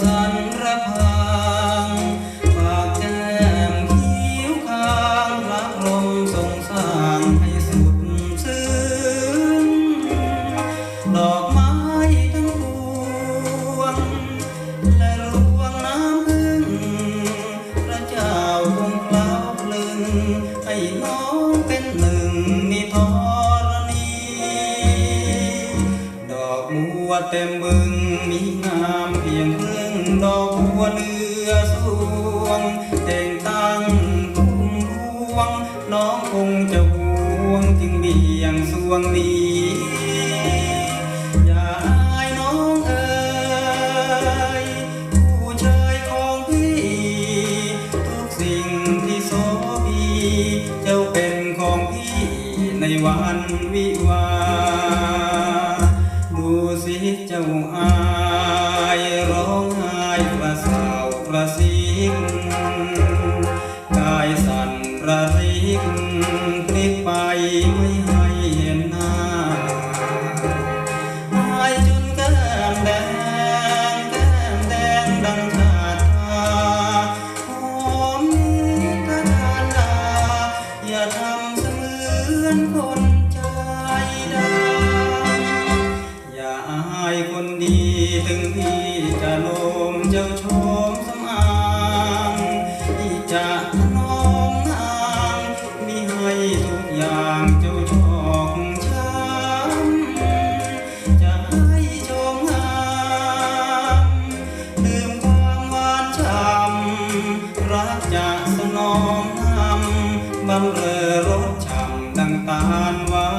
สันรพังปากแก้มคิ้วคางรักลมสงสารให้สุดซึ้งดอก เต็มบึงมีงามเพียงเพิ่งดอกบัวเนื้อสวงแต่งตั้งพุ่มพวง น้องคงจะห่วงจึงเบี่ยงสวงนี้อย่าอายน้องเอ๋ยผู้ชายของพี่ ทุกสิ่งที่โสพีเจ้าเป็นของพี่ในวันวิวา จ้าอายร้องไห้ประสาวประสิกกายสั่นระริกพลิกไปไม่ให้เห็นหน้าอายจนแก้มแดงแก้มแดงดังชาดาหอมนิทานดาอย่าทำเสมือนคน ถึงพี่จะโลมเจ้าชมสำอางที่จะถนอมนางมีให้ทุกอย่างเจ้าชอกช้ำจะให้ชมงามดื่มความหวานฉ่ำรักจะสนองนำบำเรอรสฉ่ำดังตาลวา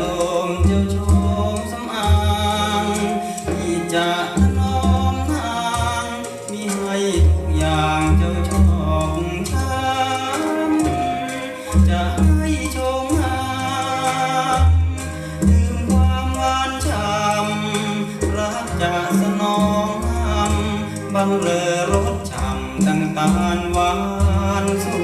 ลมเจ้าชมสำอางที่จะนอมทางมีให้ทุกอย่างเจ้าชอบช้ำจะให้ชมหาลืมความหวานช้ำรักจะสนองห้ำบังเลอรถช้ำตั้งตาหวานสุด